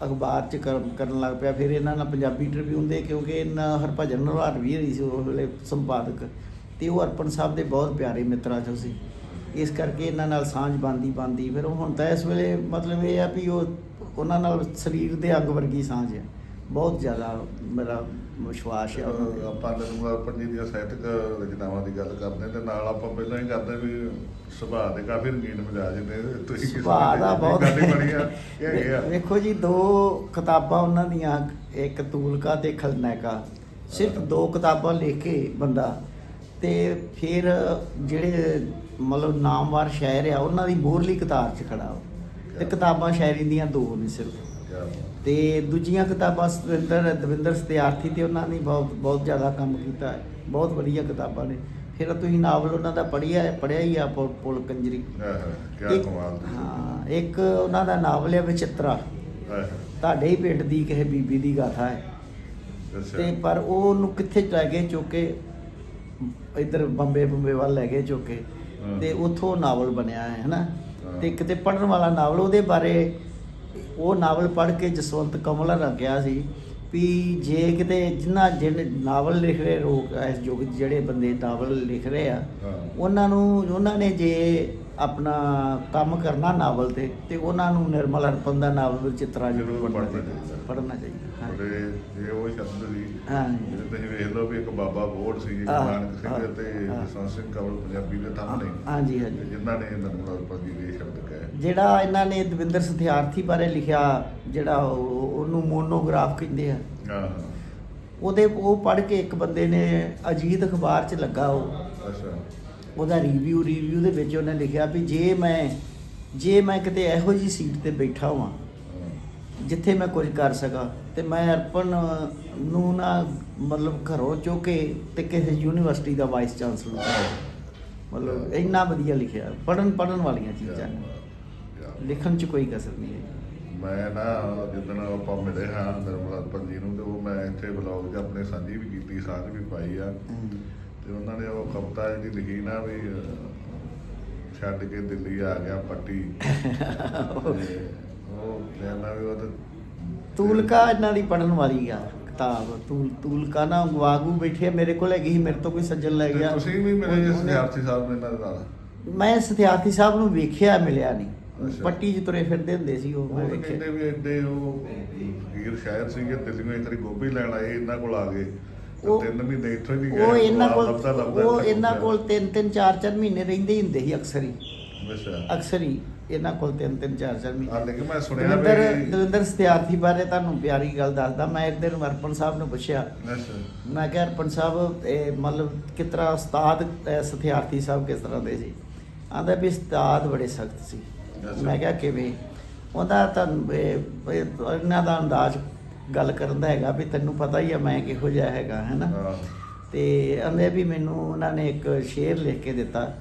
ਅਖਬਾਰ ਚ ਕਰ- ਕਰਨ ਲੱਗ ਪਿਆ। ਫਿਰ ਇਹਨਾਂ ਨਾਲ ਪੰਜਾਬੀ ਟ੍ਰਿਬਿਊਨ ਦੇ, ਕਿਉਂਕਿ ਇਹਨਾਂ ਹਰਭਜਨ ਨਰਵਾਰ ਵੀ ਰਹੀ ਸੀ ਉਸ ਵੇਲੇ ਸੰਪਾਦਕ। ਤੇ ਉਹ ਅਰਪਣ ਸਾਹਿਬ ਦੇ ਬਹੁਤ ਪਿਆਰੇ ਮਿੱਤਰਾਂ ਚੋਂ ਸੀ। ਇਸ ਕਰਕੇ ਇਹਨਾਂ ਨਾਲ ਸਾਂਝ ਬੰਦੀ ਬੰਦੀ ਫਿਰ ਹੁਣ ਤਾਂ ਇਸ ਵੇਲੇ ਮਤਲਬ ਇਹ ਆ ਵੀ ਉਹ, ਉਹਨਾਂ ਨਾਲ ਸਰੀਰ ਦੇ ਅੰਗ ਵਰਗੀ ਸਾਂਝ ਹੈ ਬਹੁਤ ਜ਼ਿਆਦਾ ਮੇਰਾ ਵਿਸ਼ਵਾਸ ਹੈ ਉਹਨਾਂ। ਆਪਾਂ ਨਿਰਮਲ ਅਰਪਣ ਜੀ ਦੀਆਂ ਸਾਹਿਤਕ ਰਚਨਾਵਾਂ ਦੀ ਗੱਲ ਕਰਦੇ ਤੇ ਨਾਲ ਆਪਾਂ ਪਹਿਲਾਂ ਹੀ ਕਰਦੇ ਵੀ ਸੁਭਾਅ ਦੇ ਕਾਫੀ ਰੰਗੀਨ ਮਿਜਾਜ ਨੇ। ਤੁਸੀਂ ਕਿਸੇ ਸੁਭਾਅ ਦਾ ਦੀ ਬਹੁਤ ਗੱਲ ਹੀ ਬਣੀ ਆ ਇਹ ਹੈਗੇ ਆ? ਵੇਖੋ ਜੀ ਦੋ ਕਿਤਾਬਾਂ ਉਹਨਾਂ ਦੀਆਂ ਇੱਕ ਤੂਲਕਾ ਤੇ ਖਲਨਾਇਕਾ ਸਿਰਫ ਦੋ ਕਿਤਾਬਾਂ ਲਿਖ ਕੇ ਬੰਦਾ ਤੇ ਫਿਰ ਜਿਹੜੇ ਮਤਲਬ ਨਾਮਵਾਰ ਸ਼ਾਇਰ ਆ ਉਹਨਾਂ ਦੀ ਮੋਹਰਲੀ ਕਤਾਰ 'ਚ ਖੜਾ ਉਹ। ਤੇ ਕਿਤਾਬਾਂ ਸ਼ਾਇਰੀ ਦੀਆਂ ਦੋ ਨੇ ਸਿਰਫ। ਕਿਆ ਬਾਤ। ਤੇ ਦੂਜੀਆਂ ਕਿਤਾਬਾਂ ਸਤਿੰਦਰ ਦਵਿੰਦਰ ਸਤਿਆਰਥੀ ਤੇ ਉਹਨਾਂ ਨੇ ਬਹੁਤ ਬਹੁਤ ਜ਼ਿਆਦਾ ਕੰਮ ਕੀਤਾ ਹੈ। ਬਹੁਤ ਵਧੀਆ ਕਿਤਾਬਾਂ ਨੇ। ਫਿਰ ਤੁਸੀਂ ਨਾਵਲ ਉਹਨਾਂ ਦਾ ਪੜ੍ਹਿਆ ਹੈ ਪੜ੍ਹਿਆ ਹੀ ਆ ਪੁਲ ਕੰਜਰੀ। ਕਿਆ ਇੱਕ- ਕਮਾਲ ਹਾਂ ਇੱਕ ਉਹਨਾਂ ਦਾ ਨਾਵਲ ਹੈ ਵਿਚਿਤਰਾ। ਤੁਹਾਡੇ ਹੀ ਪਿੰਡ ਦੀ ਕਿਸੇ ਬੀਬੀ ਦੀ ਗਾਥਾ ਹੈ। ਤੇ ਪਰ ਉਹ ਉਹਨੂੰ ਕਿੱਥੇ ਲੈ ਗਏ ਚੁੱਕ? ਕੇ ਇੱਧਰ ਬੰਬੇ ਬੰਬੇ ਵੱਲ ਲੈ ਗਏ ਚੁੱਕ। ਕੇ ਹਾਂ। ਤੇ ਉੱਥੋਂ ਨਾਵਲ ਬਣਿਆ ਹੈ ਹਨਾ? ਹਾਂ। ਤੇ ਕਿਤੇ ਪੜਨ ਵਾਲਾ ਨਾਵਲ ਉਹਦੇ ਬਾਰੇ ਉਹ ਨਾਵਲ ਪੜ੍ਹ ਕੇ ਜਸਵੰਤ ਕਮਲ ਨੇ ਕਿਹਾ ਸੀ ਵੀ ਜੇ ਕਿਤੇ ਜਿਨ੍ਹਾਂ ਜਿਹੜੇ ਨਾਵਲ ਲਿਖ ਰਹੇ ਲੋਕ ਇਸ ਯੁੱਗ ਜਿਹੜੇ ਬੰਦੇ ਨਾਵਲ ਲਿਖ ਰਹੇ ਆ। ਉਹਨਾਂ ਨੂੰ ਉਹਨਾਂ ਨੇ ਜੇ ਆਪਣਾ ਕੰਮ ਕਰਨਾ ਨਾਵਲ ਤੇ ਤੇ ਉਹਨਾਂ ਨੂੰ ਨਿਰਮਲ ਅਰਪਣ ਦਾ ਨਾਵਲ ਚਿੱਤਰਾ ਜ਼ਰੂਰ ਪੜ੍ਹਨਾ ਚਾਹੀਦਾ ਹਾਂ। ਜੇ ਉਹ ਸ਼ਬਦ ਸੀ ਹਾਂ ਤੁਸੀਂ ਵੇਖ ਲਓ ਵੀ ਇੱਕ ਬਾਬਾ ਬੋੜ ਸੀ ਨਾਨਕ ਸਿੰਘ ਤੇ। ਜਸਵੰਤ ਸਿੰਘ ਕਵਲ ਪੰਜਾਬੀ ਦੇ ਸਾਹਮਣੇ ਹਾਂਜੀ ਹਾਂਜੀ ਜਿਨ੍ਹਾਂ ਨੇ ਨਿਰਮਲ ਜੀ ਦੇ ਸ਼ਬਦ ਕਹੇ ਜਿਹੜਾ ਇਹਨਾਂ ਨੇ ਦਵਿੰਦਰ ਸਥਿਆਰਥੀ ਬਾਰੇ ਲਿਖਿਆ ਜਿਹੜਾ ਉਹ- ਉਹਨੂੰ ਮੋਨੋਗ੍ਰਾਫ ਕਹਿੰਦੇ ਆ ਉਹਦੇ ਉਹ ਪੜ੍ਹ ਕੇ ਇੱਕ ਬੰਦੇ ਨੇ ਅਜੀਤ ਅਖਬਾਰ 'ਚ ਲੱਗਾ ਉਹ ਅੱਛਾ ਉਹਦਾ ਰਿਵਿਊ ਰਿਵਿਊ ਦੇ ਵਿੱਚ ਉਹਨੇ ਲਿਖਿਆ ਵੀ ਜੇ ਮੈਂ ਜੇ ਮੈਂ ਕਿਤੇ ਇਹੋ ਜੀ ਸੀਟ ਤੇ ਬੈਠਾ ਹਾਂ। ਜਿੱਥੇ ਮੈਂ ਕੁਝ ਕਰ ਸਕਾਂ ਤੇ ਮੈਂ ਅਰਪਣ ਨੂੰ ਨਾ ਮਤਲਬ ਘਰੋਂ ਚੁੱਕ ਤੇ ਕਿਸੇ ਯੂਨੀਵਰਸਿਟੀ ਦਾ ਵਾਈਸ ਚਾਂਸਲਰ। ਮਤਲਬ ਇੰਨਾ ਵਧੀਆ ਲਿਖਿਆ ਪੜਨ ਪੜਨ ਵਾਲੀਆਂ ਚੀਜ਼ਾਂ। ਲਿਖਣ 'ਚ ਕੋਈ ਕਸਰ ਨਹੀਂ ਹੈ। ਮੈਂ ਨਾ ਜਿੱਦਣ ਆਪਾਂ ਮਿਲੇ ਹਾਂ ਨਿਰਮਲ ਅਰਪਣ ਜੀ ਨੂੰ ਤੇ ਉਹ ਮੈਂ ਇੱਥੇ ਬਲੌਗ 'ਚ ਆਪਣੇ ਸਾਂਝੀ ਵੀ ਕੀਤੀ ਸਾਂਝ ਵੀ ਪਾਈ ਆ। ਤੇ ਉਹਨਾਂ ਨੇ ਉਹ ਕਵਿਤਾ ਜਿਹੜੀ ਲਿਖੀ ਨਾ ਵੀ ਛੱਡ ਕੇ ਦਿੱਲੀ ਆ ਗਿਆ ਪੱਟੀ। ਉਹ ਕਹਿੰਦਾ ਵੀ ਉਹ ਤਾਂ ਤੂਲਕਾ ਇਹਨਾਂ ਦੀ ਪੜਨ ਵਾਲੀ ਆ ਕਿਤਾਬ। ਤੂਲ ਤੂਲਕਾ ਨਾ ਗਵਾਗੂ ਬੈਠੇ ਮੇਰੇ ਕੋਲ ਹੈਗੀ ਸੀ ਮੇਰੇ ਤੋਂ ਕੋਈ ਸੱਜਣ ਲੈ ਗਿਆ। ਤੁਸੀਂ ਵੀ ਉਹਨੇ- ਸਿਆਰਥੀ ਸਾਹਿਬ ਨੇ ਇਹਨਾਂ ਨਾਲ? ਮੈਂ ਸਤਿਆਰਥੀ ਸਾਹਿਬ ਨੂੰ ਵੇਖਿਆ ਮਿਲਿਆ ਨਹੀਂ। ਪੱਟੀ 'ਚ ਤੁਰੇ ਫਿਰਦੇ ਹੁੰਦੇ ਸੀ ਉਹ ਮੈਂ ਉਹ ਤਾਂ ਵੇਖਿਆ। ਕਹਿੰਦੇ ਵੀ ਐਡੇ ਉਹ ਫਕੀਰ ਸ਼ਾਇਰ ਸੀਗੇ ਦਿੱਲੀੋਂ ਇੱਕ ਵਾਰੀ ਗੋਭੀ ਲੈਣ ਆਏ ਇਹਨਾਂ ਕੋਲ ਆ ਗਏ। ਤੇ ਉਹ- ਤਿੰਨ ਮਹੀਨੇ ਇੱਥੋਂ ਹੀ ਨਹੀਂ ਗਏ ਉਹ ਇਹਨਾਂ ਕੋਲ ਲੱਭਦਾ ਲੱਭਦਾ ਉਹ ਇੱਥੇ ਇਹਨਾਂ। ਕੋਲ ਤਿੰਨ ਤਿੰਨ ਚਾਰ ਚਾਰ ਮਹੀਨੇ ਰਹਿੰਦੇ ਹੀ ਹੁੰਦੇ ਸੀ ਅਕਸਰ ਹੀ। ਅੱਛਾ। ਅਕਸਰ ਹੀ ਇਹਨਾਂ ਕੋਲ ਤਿੰਨ ਤਿੰਨ ਚਾਰ ਚਾਰ ਮਹੀਨੇ। ਲੇਕਿਨ ਮੈਂ ਸੁਣਿਆ ਦਵਿੰਦਰ ਵੀ ਦਵਿੰਦਰ ਸਤਿਆਰਥੀ ਬਾਰੇ ਤੁਹਾਨੂੰ ਪਿਆਰੀ ਗੱਲ ਦੱਸਦਾ। ਮੈਂ ਇੱਕ ਦਿਨ ਅਰਪਣ ਸਾਹਿਬ ਨੂੰ ਪੁੱਛਿਆ। ਅੱਛਾ। ਮੈਂ ਕਿਹਾ ਅਰਪਣ ਸਾਹਿਬ ਇਹ ਮਤਲਬ ਕਿਸ ਤਰ੍ਹਾਂ ਉਸਤਾਦ ਅਹ, ਸਤਿਆਰਥੀ ਸਾਹਿਬ ਕਿਸ ਤਰ੍ਹਾਂ ਦੇ ਸੀ? ਆਂਦਾ ਵੀ ਉਸਤਾਦ ਬੜੇ ਸਖਤ ਸੀ। ਮੈਂ ਕਿਹਾ ਕਿਵੇਂ? ਉਹਦਾ ਤਾਂ ਇਹ- ਇਹ ਇਹਨਾਂ ਦਾ ਅੰਦਾਜ਼ ਗੱਲ ਕਰਨ ਦਾ ਹੈਗਾ ਵੀ ਤੈਨੂੰ ਪਤਾ ਹੀ ਆ ਮੈਂ ਕਿਹੋ ਜਿਹਾ ਹੈਗਾ ਹੈ ਨਾ ਹਾਂ। ਤੇ ਆਂਦੇ ਵੀ ਮੈਨੂੰ ਉਹਨਾਂ ਨੇ ਇੱਕ ਸ਼ੇਰ ਲਿਖ ਕੇ ਦਿੱਤਾ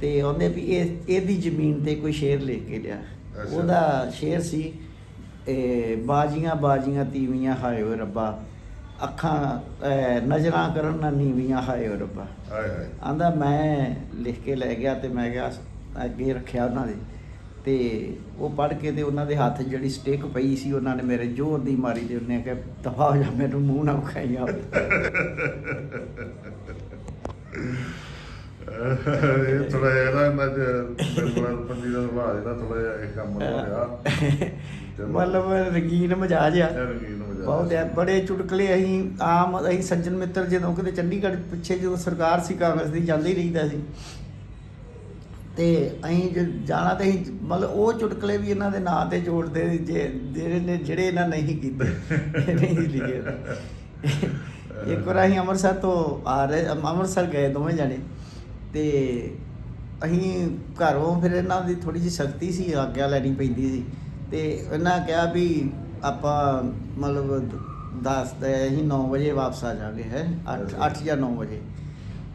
ਤੇ ਆਂਦੇ ਵੀ ਇਹ ਇਹਦੀ ਜ਼ਮੀਨ ਤੇ ਕੋਈ ਸ਼ੇਰ ਲਿਖ ਕੇ ਲਿਆ। ਉਹਦਾ ਸ਼ੇਰ ਸੀ ਇਹ ਬਾਜੀਆਂ ਬਾਜੀਆਂ ਤੀਵੀਆਂ ਹਾਏ ਓ ਰੱਬਾ। ਅੱਖਾਂ ਨਜ਼ਰਾਂ ਕਰਨ ਨਾ ਨੀਵੀਆਂ ਹਾਏ ਓ ਰੱਬਾ। ਹਾਏ ਹਾਏ। ਆਂਦਾ ਮੈਂ ਲਿਖ ਕੇ ਲੈ ਗਿਆ ਤੇ ਮੈਂ ਕਿਹਾ ਅੱਗੇ ਰੱਖਿਆ ਉਹਨਾਂ ਦੇ। ਤੇ ਉਹ ਪੜ੍ਹ ਕੇ ਤੇ ਉਹਨਾਂ ਦੇ ਹੱਥ ਜਿਹੜੀ ਸਟਿਕ ਪਈ ਸੀ ਉਹਨਾਂ ਨੇ ਮੇਰੇ ਜ਼ੋਰ ਦੀ ਮਾਰੀ ਤੇ ਉਹਨੇ ਕਿਹਾ ਦਫਾ ਹੋ ਜਾ ਮੈਨੂੰ ਮੂੰਹ ਨਾ ਵਿਖਾਈ ਆ ਇਹ ਥੋੜਾ ਇਹਨਾਂ ਚ ਬਿਲਕੁਲ ਪੰਜੀ ਦਾ ਸੁਭਾਅ ਜਿਹੜਾ ਥੋੜਾ ਜਿਹਾ ਇਹ ਕੰਮ ਹੋ ਰਿਹਾ। ਚਲੋ। ਮਤਲਬ ਰੰਗੀਨ ਮਜਾਜ ਆ। ਬਹੁਤ ਹੈ ਬੜੇ ਚੁਟਕਲੇ ਅਸੀਂ ਆਮ ਅਸੀਂ ਸੱਜਣ ਮਿੱਤਰ ਜਦੋਂ ਕਿਤੇ ਚੰਡੀਗੜ੍ਹ ਪਿੱਛੇ ਜਦੋਂ ਸਰਕਾਰ ਸੀ ਕਾਂਗਰਸ ਦੀ ਜਾਂਦੇ ਰਹੀਦਾ ਸੀ। ਤੇ ਅਸੀਂ ਜੇ ਜਾਣਾ ਤੇ ਅਸੀਂ ਮਤਲਬ ਉਹ ਚੁਟਕਲੇ ਵੀ ਇਹਨਾਂ ਦੇ ਨਾਂ ਤੇ ਜੋੜਦੇ ਜੇ ਜਿਹੜੇ ਨੇ, ਜਿਹੜੇ ਇਹਨਾਂ ਨਹੀਂ ਕੀਤੇ। ਨਹੀਂ ਲਿਖੇ। ਇੱਕ ਵਾਰ ਅਸੀਂ ਅੰਮ੍ਰਿਤਸਰ ਤੋਂ ਆ ਰਹੇ, ਅੰਮ੍ਰਿਤਸਰ ਗਏ ਦੋਵੇਂ ਜਣੇ। ਤੇ ਅਸੀਂ ਘਰੋਂ ਫਿਰ ਇਹਨਾਂ ਦੀ ਥੋੜੀ ਜਿਹੀ ਸਖਤੀ ਸੀ, ਆਗਿਆ ਲੈਣੀ ਪੈਂਦੀ ਸੀ। ਤੇ ਇਹਨਾਂ ਕਿਹਾ ਵੀ ਆਪਾਂ ਮਤਲਬ 10 ਤੇ ਅਸੀਂ 9 ਵਜੇ ਵਾਪਸ ਆ ਜਾਾਂਗੇ ਹੈ? 8 8 ਜਾਂ 9 ਵਜੇ।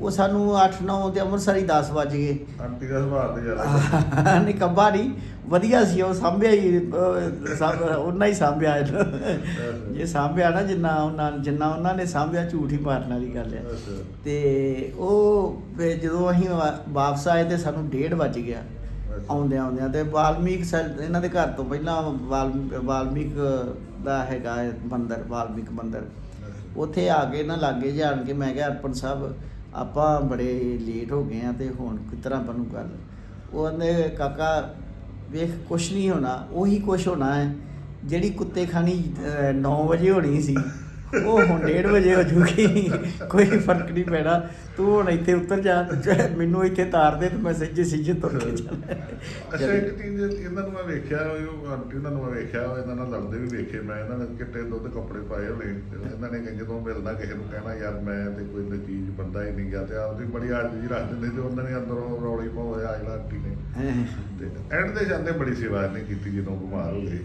ਉਹ ਸਾਨੂੰ 8 9 ਤੇ ਅੰਮ੍ਰਿਤਸਰ ਹੀ 10 ਵੱਜ ਗਏ। ਆਂਟੀ ਦਾ ਸੁਭਾਅ ਤੇ ਜ਼ਿਆਦਾ। ਨਹੀਂ ਕੰਬਾ ਨਹੀਂ ਵਧੀਆ ਸੀ ਉਹ ਸਾਂਭਿਆ ਹੀ ਉਹਨਾਂ ਹੀ ਸਾਂਭਿਆ। ਇਹਨੂੰ। ਜੇ ਸਾਂਭਿਆ ਨਾ ਜਿੰਨਾ ਉਹਨਾਂ ਜਿੰਨਾ ਉਹਨਾਂ ਨੇ ਸਾਂਭਿਆ ਝੂਠ ਹੀ ਮਾਰਨ ਵਾਲੀ ਗੱਲ ਹੈ। ਤੇ ਉਹ ਜਦੋਂ ਅਸੀਂ ਵਾਪਸ ਆਏ ਤੇ ਸਾਨੂੰ 1:30 ਵੱਜ ਗਿਆ ਅੱਛਾ। ਆਉਂਦਿਆਂ ਆਉਂਦਿਆਂ ਤੇ ਵਾਲਮੀਕ ਇਹਨਾਂ ਦੇ ਘਰ ਤੋਂ ਪਹਿਲਾਂ ਵਾਲ- ਵਾਲਮੀਕ ਦਾ ਹੈਗਾ ਮੰਦਿਰ ਵਾਲਮੀਕ ਮੰਦਿਰ। ਉੱਥੇ ਆ ਕੇ ਨਾ ਲਾਗੇ ਜਾਣ ਕੇ ਮੈਂ ਕਿਹਾ ਅਰਪਣ ਸਾਹਿਬ ਆਪਾਂ ਬੜੇ ਲੇਟ ਹੋ ਗਏ ਆ ਤੇ ਹੁਣ ਕਿਸ ਤਰ੍ਹਾਂ ਬਣੂ ਗੱਲ? ਉਹ ਕਹਿੰਦੇ, ਕਾਕਾ, ਵੇਖ, ਕੁਛ ਨਹੀਂ ਹੋਣਾ, ਉਹੀ ਕੁਛ ਹੋਣਾ ਹੈ, ਜਿਹੜੀ ਕੁੱਤੇ ਖਾਣੀ 9 ਵਜੇ ਹੋਣੀ ਸੀ। ਉਹ ਹੁਣ 1:30 ਵਜੇ ਹੋ ਜੂਗੀ ਕੋਈ ਫ਼ਰਕ ਨਹੀਂ ਪੈਣਾ। ਤੂੰ ਹੁਣ ਇੱਥੇ ਉਤਰ ਜਾ ਤੇ ਮੈਨੂੰ ਇੱਥੇ ਤਾਰ ਦੇ ਤੇ ਮੈਂ ਸੱਜੇ ਸਿੱਜੇ ਤੁਰ ਕੇ ਅੱਛਾ ਚੱਲ ਇੱਕ ਚੀਜ਼ ਇਹਨਾਂ ਨੂੰ ਮੈਂ ਵੇਖਿਆ ਉਹ ਆਂਟੀ ਉਹਨਾਂ ਨੂੰ ਮੈਂ ਵੇਖਿਆ ਇਹਨਾਂ ਨਾਲ ਲੜਦੇ ਵੀ ਵੇਖੇ। ਮੈਂ ਇਹਨਾਂ ਨੇ ਕਿੱਟੇ ਦੁੱਧ ਕੱਪੜੇ ਪਾਏ ਤੇ ਇਹਨਾਂ ਨੇ ਕਹਿੰਦੇ ਜਦੋਂ ਮਿਲਣਾ ਕਿਸੇ ਨੂੰ? ਕਹਿਣਾ ਯਾਰ ਮੈਂ ਤੇ ਕੋਈ ਨਾ ਚੀਜ਼ ਬੰਦਾ ਹੀ ਨਹੀਂ ਗਿਆ ਤੇ ਆਪਦੀ ਬੜੀ ਆਜ ਰੱਖ ਦਿੰਦੇ ਤੇ ਉਹਨਾਂ ਨੇ ਅੰਦਰੋਂ ਰੌਲੀ ਪਾਇਆ ਜਿਹੜਾ ਆਂਟੀ ਨੇ। ਤੇ ਐਂਡ ਤੇ ਜਾਂਦੇ ਬੜੀ ਸੇਵਾ ਇਹਨੇ ਕੀਤੀ ਜਦੋਂ ਬਿਮਾਰ ਹੋ ਗਏ।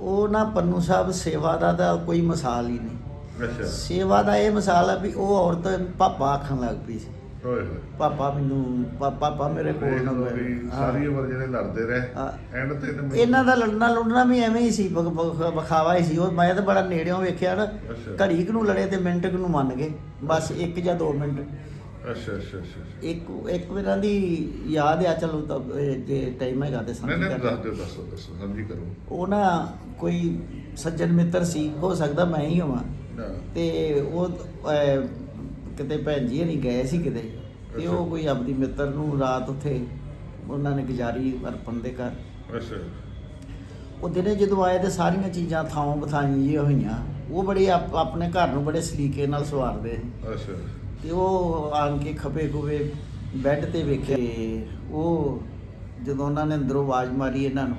ਉਹ ਨਾ ਪੰਨੂ ਸਾਹਿਬ ਸੇਵਾ ਦਾ ਤਾਂ ਕੋਈ ਮਿਸਾਲ ਹੀ ਨਹੀਂ। ਅੱਛਾ ਸੇਵਾ ਦਾ ਇਹ ਮਿਸਾਲ ਹੈ ਵੀ ਉਹ ਔਰਤ ਪਾਪਾ ਆਖਣ ਲੱਗ ਪਈ ਸੀ ਓਏ ਹੋਏ ਪਾਪਾ ਮੈਨੂੰ ਪਾ- ਪਾਪਾ ਮੇਰੇ ਕੋਲ ਨਾ ਲਓ ਬਹਿ। ਵੀ ਹਾਂ। ਸਾਰੀ ਉਮਰ ਜਿਹੜੇ ਲੜਦੇ ਰਹੇ। ਐਂਡ ਤੇ ਇਹਨਾਂ ਦਾ ਲੜਨਾ ਲੁੜਨਾ ਵੀ ਐਵੇਂ ਹੀ ਸੀ ਵਿਖਾਵਾ ਹੀ ਸੀ ਉਹ ਮੈਂ ਤਾਂ ਬੜਾ ਨੇੜਿਓਂ ਵੇਖਿਆ ਨਾ ਅੱਛਾ। ਘੜੀ ਕੁ ਨੂੰ ਲੜੇ ਤੇ ਮਿੰਟ ਕੁ ਨੂੰ ਮੰਨ ਗਏ ਬਸ ਇੱਕ ਜਾਂ ਦੋ ਮਿੰਟ ਅੱਛਾ ਅੱਛਾ ਅੱਛਾ ਅੱਛਾ। ਇੱਕ ਇੱਕ ਮੇਰਾ ਦੀ ਯਾਦ ਆ ਚਲੋ ਤਾਂ ਇਹ ਜੇ ਟਾਈਮ ਹੈਗਾ ਤੇ ਨਹੀਂ ਸਾਂਝੀ ਨਹੀਂ ਕਰ ਦੱਸ ਦਿਓ ਦੱਸੋ ਦੱਸੋ ਸਮਝੀ ਕਰੋ ਉਹ ਨਾ ਕੋਈ ਸੱਜਣ ਮਿੱਤਰ ਸੀ ਹੋ ਸਕਦਾ ਮੈਂ ਹੀ ਹੋਵਾਂ ਤੇ ਉਹ ਅਹ, ਕਿਤੇ ਭੈਣ ਜੀ ਨਹੀਂ ਗਏ ਸੀ ਕਿਤੇ ਤੇ ਅੱਛਾ। ਉਹ ਕੋਈ ਆਪਦੀ ਮਿੱਤਰ ਨੂੰ ਰਾਤ ਉੱਥੇ ਉਹਨਾਂ ਨੇ ਗੁਜ਼ਾਰੀ ਅਰਪਣ ਦੇ ਘਰ। ਅੱਛਾ। ਉਹ ਦਿਨੇ ਜਦੋਂ ਆਏ ਤੇ ਸਾਰੀਆਂ ਚੀਜ਼ਾਂ ਥਾਂ ਬਥਾਈਆਂ ਜਿਹੀਆਂ ਹੋਈਆਂ ਉਹ ਬੜੇ ਆਪ- ਆਪਣੇ ਘਰ ਨੂੰ ਬੜੇ ਸਲੀਕੇ ਨਾਲ ਸਵਾਰਦੇ ਸੀ। ਅੱਛਾ। ਤੇ ਉਹ ਆਣ ਕੇ ਖਪੇ ਖੁਬੇ ਬੈੱਡ ਤੇ ਵੇਖੇ ਉਹ ਜਦੋਂ ਉਹਨਾਂ ਨੇ ਅੰਦਰੋਂ ਆਵਾਜ਼ ਮਾਰੀ ਇਹਨਾਂ ਨੂੰ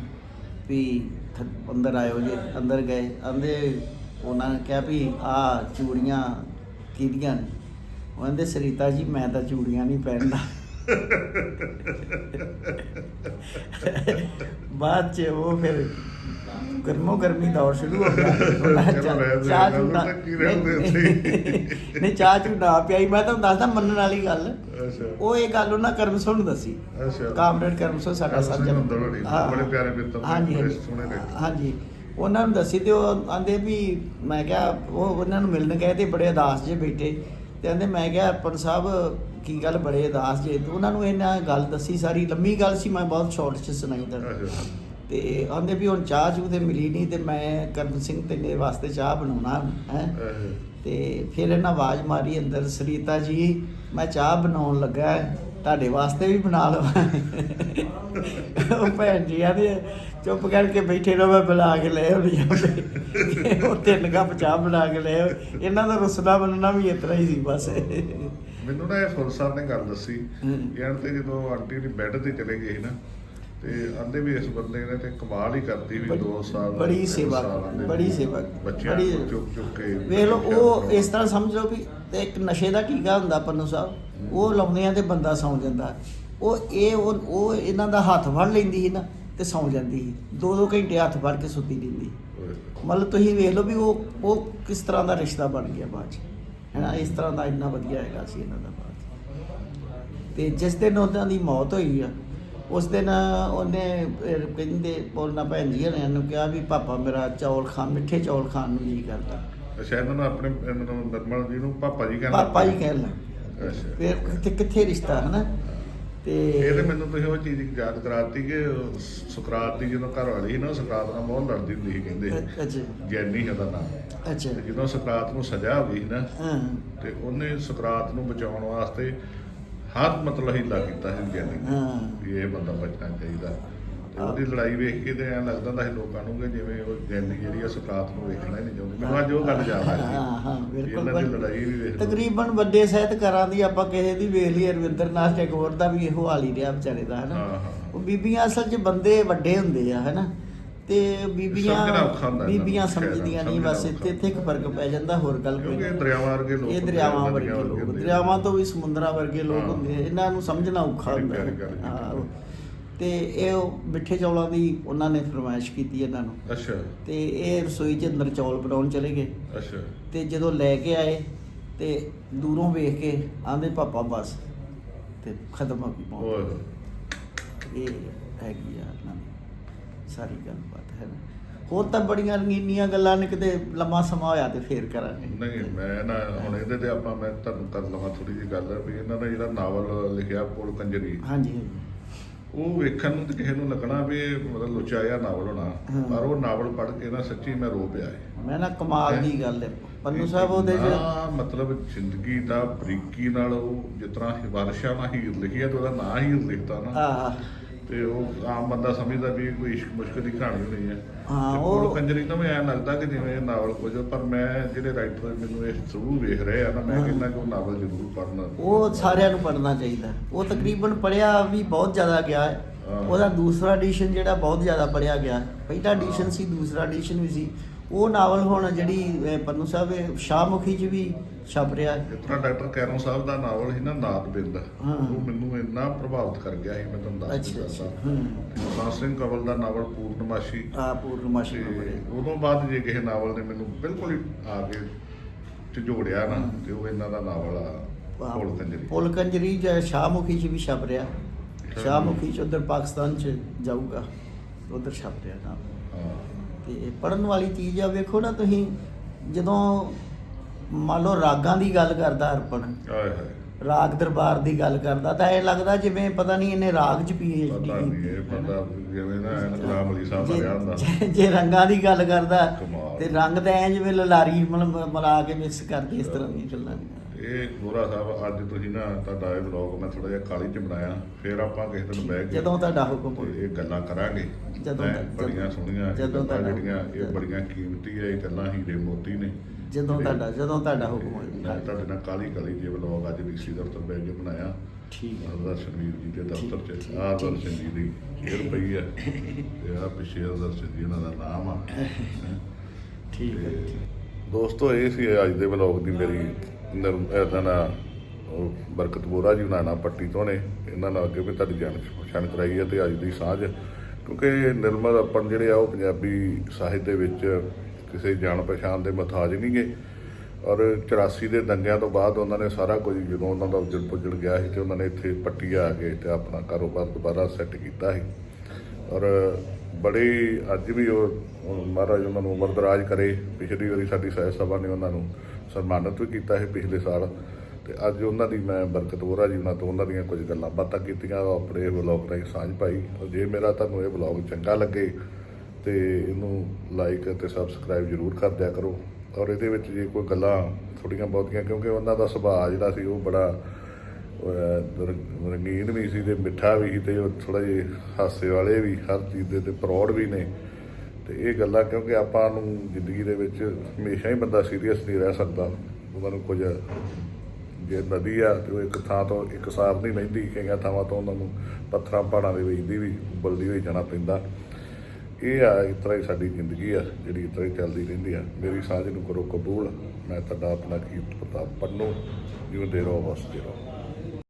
ਵੀ ਥ- ਅੰਦਰ ਆਇਓ ਜੀ ਅੰਦਰ ਗਏ। ਆਂਦੇ ਉਹਨਾਂ ਨੇ ਕਿਹਾ ਵੀ ਆ ਚੂੜੀਆਂ ਕਿਹਦੀਆਂ ਨੇ? ਉਹ ਕਹਿੰਦੇ ਸਰੀਤਾ ਜੀ ਮੈਂ ਤਾਂ ਚੂੜੀਆਂ ਨਹੀਂ ਪਹਿਨਦਾ। ਬਾਅਦ ਚ ਉਹ ਫਿਰ ਗਰਮੋ ਗਰਮੀ ਦੌਰ ਸ਼ੁਰੂ ਹੋ ਗਿਆ। ਉਹਨਾਂ ਚਾਹ- ਤਾਂ ਉੱਥੇ ਨਹੀਂ ਚਾਹ ਨਾ ਪਿਆਈ ਮੈਂ ਤੁਹਾਨੂੰ ਦੱਸਦਾ ਮੰਨਣ ਵਾਲੀ ਗੱਲ। ਅੱਛਾ। ਉਹ ਇਹ ਗੱਲ ਉਹਨਾਂ ਕਰਮਸੋ ਨੂੰ ਦੱਸੀ। ਅੱਛਾ। ਕਾਮਰੇਡ ਕਰਮਸੋ ਸਾਡਾ ਸੱਜਣ। ਬੜੇ ਪਿਆਰੇ ਮਿੱਤਰ ਹਾਂਜੀ ਹਾਂਜੀ। ਉਹਨਾਂ ਨੂੰ ਦੱਸੀ ਤੇ ਉਹ ਆਂਦੇ ਵੀ ਮੈਂ ਕਿਹਾ ਉਹ ਉਹਨਾਂ ਨੂੰ ਮਿਲਣ ਗਏ ਤੇ ਬੜੇ ਅਦਾਸ ਜੇ ਬੈਠੇ ਤੇ ਕਹਿੰਦੇ ਮੈਂ ਕਿਹਾ ਅਰਪਣ ਸਾਹਿਬ ਕੀ ਗੱਲ ਬੜੇ ਉਦਾਸ ਜੇ ਤੇ ਉਹਨਾਂ ਨੂੰ ਇਹਨਾਂ ਗੱਲ ਦੱਸੀ ਸਾਰੀ ਲੰਮੀ ਗੱਲ ਸੀ ਮੈਂ ਬਹੁਤ ਸ਼ਾਰਟ ਚ ਸੁਣਾਈ ਤਾਂ। ਅੱਛਾ। ਤੇ ਆਂਦੇ ਵੀ ਹੁਣ ਚਾਹ ਚੂ ਤੇ ਮਿਲੀ ਨਹੀਂ ਤੇ ਮੈਂ ਕਰਨ ਸਿੰਘ ਤੇਰੇ ਵਾਸਤੇ ਚਾਹ ਬਣਾਉਣਾ ਹੈ। ਤੇ ਫਿਰ ਇਹਨਾਂ ਆਵਾਜ਼ ਮਾਰੀ ਅੰਦਰ ਸਰੀਤਾ ਜੀ ਮੈਂ ਚਾਹ ਬਣਾਉਣ ਲੱਗਾ ਤੁਹਾਡੇ ਵਾਸਤੇ ਵੀ ਬਣਾ ਲਵਾਂ। ਉਹ ਭੈਣ ਜੀ ਆਦੇ ਚੁੱਪ ਕਰਕੇ ਬੈਠੇ ਰਹੋ ਮੈਂ ਬੁਲਾ ਕੇ ਲੈ ਆਉਣੀ ਜਾਂਦੇ ਉਹ ਤਿੰਨ ਕੱਪ ਚਾਹ ਬਣਾ ਕੇ ਲੈ। ਇਹਨਾਂ ਦਾ ਰੁਸਨਾ ਬਣਨਾ ਵੀ ਇਤਨਾ ਹੀ ਸੀ ਬਸ। ਮੈਨੂੰ ਨਾ ਇਹ ਸਾਹਿਬ ਨੇ ਗੱਲ ਦੱਸੀ। ਯਾਰ ਤੇ ਜਦੋਂ ਆਂਟੀ ਦੀ ਬੈੱਡ ਤੇ ਚਲੇ ਗਏ ਨਾ ਤੇ ਆਂਦੇ ਵੀ ਇਸ ਬੰਦੇ ਨੇ ਤੇ ਕਮਾਲ ਹੀ ਕਰਤੀ ਵੀ ਬੜੀ- 2 ਸਾਲ ਬੜੀ ਸੇਵਾ, ਬੜੀ ਸੇਵਾ, ਬੱਚਿਆਂ ਨੂੰ ਚੁੱਕ ਚੁੱਕ ਕੇ ਵੇਖ ਲਓ ਉਹ ਇਸ ਤਰ੍ਹਾਂ ਸਮਝ ਲਓ ਵੀ ਤੇ ਇੱਕ ਨਸ਼ੇ ਦਾ ਟੀਕਾ ਹੁੰਦਾ ਪੰਨੂ ਸਾਹਿਬ ਉਹ ਲਾਉਂਦੇ ਆ ਤੇ ਬੰਦਾ ਸੌਂ ਜਾਂਦਾ। ਉਹ ਇਹ ਉਹ ਉਹ ਇਹਨਾਂ ਦਾ ਹੱਥ ਫੜ ਲੈਂਦੀ ਸੀ ਨਾ। ਤੇ ਸੌਂ ਜਾਂਦੀ ਸੀ। ਦੋ ਦੋ ਘੰਟੇ ਹੱਥ ਫੜ ਕੇ ਸੁੱਤੀ ਰਹਿੰਦੀ। ਮਤਲਬ ਤੁਸੀਂ ਵੇਖ ਲਓ ਵੀ ਉਹ ਉਹ ਕਿਸ ਤਰ੍ਹਾਂ ਦਾ ਰਿਸ਼ਤਾ ਬਣ ਗਿਆ ਬਾਅਦ ਚ। ਹੈਨਾ ਇਸ ਤਰ੍ਹਾਂ ਦਾ ਇੰਨਾ ਵਧੀਆ ਹੈਗਾ ਸੀ ਇਹਨਾਂ ਦਾ ਬਾਅਦ। ਤੇ ਜਿਸ ਦਿਨ ਉਹਨਾਂ ਦੀ ਮੌਤ ਹੋਈ ਆ ਉਸ ਦਿਨ ਉਹਨੇ ਕਹਿੰਦੇ ਬੋਲਣਾ ਭੈਣ ਜੀ ਨੂੰ ਕਿਹਾ ਵੀ ਪਾਪਾ ਮੇਰਾ ਚੌਲ ਖਾਣ ਮਿੱਠੇ ਚੌਲ ਖਾਣ ਨੂੰ ਜੀ ਕਰਦਾ। ਅੱਛਾ ਇਹਨਾਂ ਨੂੰ ਆਪਣੇ ਨੂੰ ਨਰਮਲ ਜੀ ਨੂੰ ਪਾਪਾ ਜੀ ਕਹਿੰਦਾ ਪਾਪਾ ਹੀ ਕਹਿਣ ਲੱਗ ਅੱਛਾ। ਫਿਰ ਕਿੱਥੇ ਰਿਸ਼ਤਾ ਹਨਾ? ਤੇ ਇਹ ਤੇ ਮੈਨੂੰ ਤੁਸੀਂ ਉਹ ਚੀਜ਼ ਯਾਦ ਕਰਾਤੀ ਕਿ ਸੁਕਰਾਤ ਦੀ ਜਦੋਂ ਘਰ ਵਾਲੀ ਸੀ ਨਾ ਸੁਕਰਾਤ ਨਾਲ ਬਹੁਤ ਲੜਦੀ ਹੁੰਦੀ ਸੀ ਕਹਿੰਦੇ ਅੱਛਾ ਗਿਆਨੀ ਉਹਦਾ ਨਾਮ। ਅੱਛਾ। ਜਦੋਂ ਸੁਕਰਾਤ ਨੂੰ ਸਜ਼ਾ ਹੋ ਗਈ ਸੀ ਨਾ ਹਾਂ। ਤੇ ਉਹਨੇ ਸੁਕਰਾਤ ਨੂੰ ਬਚਾਉਣ ਵਾਸਤੇ ਹਰ ਮਤਲਬ ਹੀਲਾ ਕੀਤਾ ਸੀ ਗਿਆਨੀ ਨੇ ਹਾਂ। ਵੀ ਇਹ ਬੰਦਾ ਬਚਣਾ ਚਾਹੀਦਾ। ਤੇ ਉਹਦੀ ਲੜਾਈ ਵੇਖ ਕੇ ਤੇ ਐਂ ਲੱਗਦਾ ਹੁੰਦਾ ਸੀ ਲੋਕਾਂ ਨੂੰ ਕਿ ਜਿਵੇਂ ਉਹ ਗਿਆਨੀ ਜਿਹੜੀ ਆ ਸੁਕਰਾਤ ਨੂੰ ਵੇਖਣਾ ਹੀ ਨਹੀਂ ਚਾਹੁੰਦੀ ਮੈਨੂੰ ਅੱਜ ਉਹ ਗੱਲ ਯਾਦ ਆ ਗਈ ਹਾਂ ਹਾਂ ਬਿਲਕੁਲ ਇਹਨਾਂ ਦੀ ਲੜਾਈ ਵੀ ਵੇਖ। ਤਕਰੀਬਨ ਵੱਡੇ ਸਾਹਿਤਕਾਰਾਂ ਦੀ ਆਪਾਂ ਕਿਸੇ ਦੀ ਵੇਖ ਲਈ ਰਵਿੰਦਰਨਾਥ ਟੈਗੋਰ ਦਾ ਵੀ ਇਹੋ ਹਾਲ ਹੀ ਰਿਹਾ ਵਿਚਾਰੇ ਦਾ ਹਨਾ। ਉਹ ਬੀਬੀਆਂ ਅਸਲ 'ਚ ਬੰਦੇ ਵੱਡੇ ਹੁੰਦੇ ਆ ਹਨਾ ਤੇ ਬੀਬੀਆਂ ਬੀਬੀਆਂ ਸਮਝਦੀਆਂ ਨਹੀਂ ਬਸ ਇੱਥੇ ਇੱਥੇ ਇੱਕ ਫ਼ਰਕ ਪੈ ਜਾਂਦਾ ਹੋਰ ਗੱਲ ਕੋਈ ਨਹੀਂ। ਦਰਿਆਵਾਂ ਵਰਗੇ ਲੋਕ ਇਹ ਦਰਿਆਵਾਂ ਵਰਗੇ ਲੋਕ। ਦਰਿਆਵਾਂ ਤੋਂ ਵੀ ਸਮੁੰਦਰਾਂ ਵਰਗੇ ਲੋਕ। ਹੁੰਦੇ ਆ ਇਹਨਾਂ ਨੂੰ ਸਮਝਣਾ ਔਖਾ ਹੁੰਦਾ ਗੱਲ। ਹਾਂ ਤੇ ਇਹ ਉਹ ਮਿੱਠੇ ਚੌਲਾਂ ਦੀ ਉਹਨਾਂ ਨੇ ਫਰਮਾਇਸ਼ ਕੀਤੀ ਇਹਨਾਂ ਨੂੰ। ਅੱਛਾ। ਤੇ ਇਹ ਰਸੋਈ 'ਚ ਅੰਦਰ ਚੌਲ ਬਣਾਉਣ ਚਲੇ ਗਏ। ਅੱਛਾ। ਤੇ ਜਦੋਂ ਲੈ ਕੇ ਆਏ ਤੇ ਦੂਰੋਂ ਵੇਖ ਕੇ ਆਂਦੇ ਪਾਪਾ ਬਸ। ਤੇ ਖਤਮ ਹੋ ਗਈ ਓਏ ਇਹ ਹੈਗੀ ਆ ਦੀ ਸਾਰੀ ਗੱਲਬਾਤ ਹੈ ਨਾ? ਹੋਰ ਤਾਂ ਬੜੀਆਂ ਰੰਗੀਨੀਆਂ ਗੱਲਾਂ ਨੇ ਕਿਤੇ ਲੰਮਾ ਸਮਾਂ ਹੋਇਆ ਤੇ ਫੇਰ ਕਰਾਂਗੇ। ਨਹੀਂ ਮੈਂ ਨਾ ਹੁਣ ਇਹਦੇ ਤੇ ਆਪਾਂ ਮੈਂ ਤੁਹਾਨੂੰ ਕਰ ਲਵਾਂ ਥੋੜੀ ਜਿਹੀ ਗੱਲ ਵੀ ਇਹਨਾਂ ਦਾ ਜਿਹੜਾ ਨਾਵਲ ਲਿਖਿਆ ਪੁਲ ਕੰਜਰੀ। ਹਾਂਜੀ ਹਾਂਜੀ। ਉਹ ਵੇਖਣ ਨੂੰ ਤੇ ਕਿਸੇ ਨੂੰ ਲੱਗਣਾ ਵੀ ਮਤਲਬ ਲੁਚਾਇਆ ਨਾਵਲ ਹੋਣਾ। ਹਾਂ। ਪਰ ਉਹ ਨਾਵਲ ਪੜ੍ਹ ਕੇ ਨਾ ਸੱਚੀ ਮੈਂ ਰੋ ਪਿਆ ਹੈ ਮੈਂ ਨਾ ਕਮਾਲ ਦੀ ਗੱਲ ਹੈ ਪੰਨੂ ਸਾਹਿਬ ਉਹਦੇ ਚ ਇੰਨਾ ਮਤਲਬ ਜ਼ਿੰਦਗੀ ਦਾ ਬਰੀਕੀ ਨਾਲ ਉਹ ਜਿਸ ਤਰ੍ਹਾਂ ਵਾਰਸ਼ਾ ਨਾਲ ਹੀਰ ਲਿਖੀ ਹੈ ਤੇ ਉਹਦਾ ਨਾਂ ਹੀਰ ਲਿਖਤਾ ਨਾ। ਆਹ। ਤੇ ਉਹ ਆਮ ਬੰਦਾ ਸਮਝਦਾ ਵੀ ਕੋਈ ਇਸ਼ਕ ਮੁਸ਼ਕ ਦੀ ਕਹਾਣੀ ਹੋਣੀ ਹੈ ਹਾਂ, ਉਹ- ਕੰਜਰੀ ਤੋਂ ਐਂ ਲੱਗਦਾ ਕਿ ਜਿਵੇਂ ਇਹ ਨਾਵਲ ਕੁਝ ਪਰ ਮੈਂ ਜਿਹੜੇ ਰਾਈਟਰ ਮੈਨੂੰ ਇਹ ਥਰੂ ਵੇਖ ਰਹੇ ਆ ਨਾ ਮੈਂ। ਕਹਿੰਦਾ ਕਿ ਉਹ ਨਾਵਲ ਜ਼ਰੂਰ ਪੜ੍ਹਨਾ ਉਹ ਸਾਰਿਆਂ ਨੂੰ ਪੜ੍ਹਨਾ ਚਾਹੀਦਾ ਉਹ ਤਕਰੀਬਨ ਪੜਿਆ ਵੀ ਬਹੁਤ ਜ਼ਿਆਦਾ ਗਿਆ ਹੈ। ਉਹਦਾ ਦੂਸਰਾ ਐਡੀਸ਼ਨ ਜਿਹੜਾ ਬਹੁਤ ਜ਼ਿਆਦਾ ਪੜਿਆ ਗਿਆ। ਪਹਿਲਾ ਐਡੀਸ਼ਨ ਸੀ ਦੂਸਰਾ ਐਡੀਸ਼ਨ ਵੀ ਸੀ ਉਹ ਨਾਵਲ ਹੁਣ ਜਿਹੜੀ ਪੰਨੂ ਸਾਹਿਬ ਇਹ ਸ਼ਾਹਮੁਖੀ ਚ ਵੀ ਛਪ ਰਿਹਾ ਹੈ। ਤਰ੍ਹਾਂ ਡਾਕਟਰ ਕੈਰੋਂ ਸਾਹਿਬ ਦਾ ਨਾਵਲ ਸੀ ਨਾ ਨਾਦ ਬਿੰਦ। ਉਹ ਮੈਨੂੰ ਇੰਨਾ ਪ੍ਰਭਾਵਿਤ ਕਰ ਗਿਆ ਸੀ ਮੈਂ ਤੁਹਾਨੂੰ ਦੱਸ ਨਹੀਂ ਸਕਦਾ ਹੂੰ। ਸਿੰਘ ਕਵਲ ਦਾ ਨਾਵਲ ਪੂਰਨਮਾਸ਼ੀ। ਆ ਪੂਰਨਮਾਸ਼ੀ। ਉਦੋਂ ਬਾਅਦ ਜੇ ਕਿਸੇ ਨਾਵਲ ਨੇ ਮੈਨੂੰ ਬਿਲਕੁਲ ਹੀ ਆ ਕੇ ਝਜੋੜਿਆ ਨਾ ਤੇ ਉਹ ਇਹਨਾਂ ਦਾ ਨਾਵਲ ਆ। ਪੁਲ ਕੰਜਰੀ ਪੁਲ ਕੰਜਰੀ ਜਾਂ ਸ਼ਾਹਮੁਖੀ ਚ ਵੀ ਛਪ ਰਿਹਾ। ਸ਼ਾਹਮੁਖੀ। ਚ ਉਧਰ ਪਾਕਿਸਤਾਨ ਚ ਜਾਊਗਾ ਉਧਰ ਛਪ ਰਿਹਾ ਨਾ ਹਾਂ ਤੇ ਪੜਨ ਵਾਲੀ ਚੀਜ਼ ਆ ਵੇਖੋ ਨਾ ਤੁਸੀਂ ਜਦੋਂ ਮੰਨ ਲਓ ਰਾਗਾਂ ਦੀ ਗੱਲ ਕਰਦਾ ਅਰਪਣ ਆਏ ਹਾਏ ਰਾਗ ਦਰਬਾਰ ਦੀ ਗੱਲ ਕਰਦਾ ਤਾਂ ਇਹ ਲੱਗਦਾ ਜਿਵੇਂ ਪਤਾ ਨਹੀਂ ਇਹਨੇ ਰਾਗ ਚ ਪੀ ਪਤਾ ਨਹੀਂ ਇਹ ਬੰਦਾ ਜਿਵੇਂ ਨਾ ਅਲੀ ਸਾਹਿਬ ਹੁੰਦਾ ਜੇ ਜੇ ਰੰਗਾਂ ਦੀ ਗੱਲ ਕਰਦਾ ਕਮਾਲ। ਤੇ ਰੰਗ ਤਾਂ ਐ ਜਿਵੇਂ ਲਲਾਰੀ ਮਤਲਬ ਮਿਲਾ ਕੇ ਮਿਕਸ ਕਰਦੇ ਇਸ ਤਰ੍ਹਾਂ ਦੀਆਂ ਗੱਲਾਂ ਨੇ। ਇਹ ਗੋਰਾ ਸਾਹਿਬ ਅੱਜ ਤੁਸੀਂ ਨਾ ਤੁਹਾਡਾ ਇਹ ਵਲੌਗ ਮੈਂ ਥੋੜਾ ਜਿਹਾ ਕਾਲੀ ਚ ਬਣਾਇਆ। ਫਿਰ ਆਪਾਂ ਕਿਸੇ ਦਿਨ ਬਹਿ ਕੇ ਜਦੋਂ ਤੁਹਾਡਾ ਹੁਕਮ ਹੋਵੇ। ਇਹ ਗੱਲਾਂ ਕਰਾਂਗੇ। ਜਦੋਂ ਬੜੀਆਂ ਸੋਹਣੀਆਂ ਜਦੋਂ ਜਿਹੜੀਆਂ ਇਹ ਬੜੀਆਂ ਕੀਮਤੀ ਹੈ ਇਹ ਗੱਲਾਂ ਹੀਰੇ ਮੋਤੀ ਨੇ। ਜਦੋਂ ਤੁਹਾਡਾ ਜਦੋਂ ਤੁਹਾਡਾ ਹੁਕਮ ਹੋਵੇ ਤੁਹਾਡੇ ਨਾਲ ਕਾਲੀ ਕਾਲੀ ਜੇ ਵਲੌਗ ਅੱਜ ਡੀਸੀ ਦਫ਼ਤਰ ਬਹਿ ਕੇ ਬਣਾਇਆ। ਠੀਕ ਹੈ ਦਰਸ਼ਨ ਵੀਰ ਜੀ ਦੇ ਦਫ਼ਤਰ ਚ। ਆਹ। ਦਰਸ਼ਨ ਜੀ ਦੀ ਇਹ ਪਈ ਹੈ ਤੇ ਆਹ ਪਿੱਛੇ ਦਰਸ਼ਨ ਜੀ ਉਹਨਾਂ ਦਾ ਨਾਮ ਆ। ਠੀਕ ਹੈ ਦੋਸਤੋ ਇਹ ਸੀ ਅੱਜ ਦੇ ਵਲੌਗ ਦੀ ਮੇਰੀ ਇਹਦਾ ਨਾ, ਉਹ ਬਰਕਤ ਬੋਰਾ ਜੀ, ਉਹਨਾਂ ਨਾਨਾ ਪੱਟੀ ਤੋਂ ਨੇ। ਇਹਨਾਂ ਨਾਲ ਅੱਗੇ ਵੀ ਤੁਹਾਡੀ ਜਾਣ ਪਛਾਣ ਕਰਾਈ ਹੈ ਤੇ ਅੱਜ ਦੀ ਸਾਂਝ। ਕਿਉਂਕਿ ਨਿਰਮਲ ਆਪਣ ਜਿਹੜੇ ਆ, ਉਹ ਪੰਜਾਬੀ ਸਾਹਿਤ ਦੇ ਵਿੱਚ ਕਿਸੇ ਜਾਣ ਪਛਾਣ ਦੇ ਮਥਾਜ ਨਹੀਂ ਗਏ ਔਰ 84 ਦੇ ਦੰਗਿਆਂ ਤੋਂ ਬਾਅਦ ਉਹਨਾਂ ਨੇ ਸਾਰਾ ਕੁਝ, ਜਦੋਂ ਉਹਨਾਂ ਦਾ ਉੱਜੜ ਪੁੱਜੜ ਗਿਆ ਸੀ ਤੇ ਉਹਨਾਂ ਨੇ ਇੱਥੇ ਪੱਟੀ ਆ ਕੇ ਤੇ ਆਪਣਾ ਕਾਰੋਬਾਰ ਦੁਬਾਰਾ ਸੈੱਟ ਕੀਤਾ ਸੀ। ਔਰ ਬੜੇ ਅੱਜ ਵੀ ਉਹ ਉਹ ਮਹਾਰਾਜ ਉਹਨਾਂ ਨੂੰ ਉਮਰ ਦਰਾਜ ਕਰੇ। ਪਿਛਲੀ ਵਾਰੀ ਸਾਡੀ ਸਾਹਿਬ ਸਭਾ ਨੇ ਉਹਨਾਂ ਨੂੰ ਸਨਮਾਨਿਤ ਵੀ ਕੀਤਾ ਹੈ ਪਿਛਲੇ ਸਾਲ ਤੇ ਅੱਜ ਉਹਨਾਂ ਦੀ ਮੈਂ ਬਰਕਤ ਹੋਰਾ ਜੀ ਉਹਨਾਂ ਤੋਂ ਉਹਨਾਂ ਦੀਆਂ ਕੁਝ ਗੱਲਾਂ ਬਾਤਾਂ ਕੀਤੀਆਂ ਆਪਣੇ ਵਲੌਗ ਰਾਹੀਂ ਸਾਂਝ ਪਾਈ। ਔਰ ਜੇ ਮੇਰਾ ਤੁਹਾਨੂੰ ਇਹ ਵਲੌਗ ਚੰਗਾ ਲੱਗੇ ਤੇ ਇਹਨੂੰ ਲਾਈਕ ਅਤੇ ਸਬਸਕ੍ਰਾਈਬ ਜ਼ਰੂਰ ਕਰ ਦਿਆ ਕਰੋ। ਔਰ ਇਹਦੇ ਵਿੱਚ ਜੇ ਕੋਈ ਗੱਲਾਂ ਥੋੜੀਆਂ ਬਹੁਤੀਆਂ, ਕਿਉਂਕਿ ਉਹਨਾਂ ਦਾ ਸੁਭਾਅ ਜਿਹੜਾ ਸੀ ਉਹ ਬੜਾ ਰੰਗੀਨ ਵੀ ਸੀ ਤੇ ਮਿੱਠਾ ਵੀ ਸੀ ਤੇ ਉਹ ਥੋੜਾ ਜਿਹਾ ਹਾਸੇ ਵਾਲੇ ਵੀ ਹਰ ਚੀਜ਼ ਦੇ ਤੇ ਪ੍ਰੌੜ ਵੀ ਨੇ। ਤੇ ਇਹ ਗੱਲਾਂ ਕਿਉਂਕਿ ਆਪਾਂ ਨੂੰ ਜ਼ਿੰਦਗੀ ਦੇ ਵਿੱਚ ਹਮੇਸ਼ਾ ਹੀ ਬੰਦਾ ਸੀਰੀਅਸ ਨਹੀਂ ਰਹਿ ਸਕਦਾ। ਉਹਨਾਂ ਨੂੰ ਕੁਝ ਜੇ ਨਦੀ ਆ, ਤੇ ਉਹ ਇੱਕ ਥਾਂ ਤੋਂ ਇੱਕ ਸਾਰ ਨਹੀਂ ਰਹਿੰਦੀ ਕਈਆਂ ਥਾਵਾਂ ਤੋਂ ਉਹਨਾਂ ਨੂੰ ਪੱਥਰਾਂ ਪਹਾੜਾਂ ਦੇ ਵਿੱਚ ਦੀ ਵੀ ਉਬਲਦੀ ਹੋਈ ਜਾਣਾ ਪੈਂਦਾ। ਇਹ ਆ, ਇਸ ਤਰ੍ਹਾਂ ਹੀ ਸਾਡੀ ਜ਼ਿੰਦਗੀ ਆ, ਜਿਹੜੀ ਇਸ ਤਰ੍ਹਾਂ ਹੀ ਚੱਲਦੀ ਰਹਿੰਦੀ ਆ। ਮੇਰੀ ਸਾਂਝ ਨੂੰ ਕਰੋ ਕਬੂਲ, ਮੈਂ ਤੁਹਾਡਾ ਆਪਣਾ ਕੀਰਤ ਪ੍ਰਤਾਪ ਪੰਨੂ, ਜਿਉਂਦੇ ਰਹੋ, ਵਸਦੇ ਰਹੋ।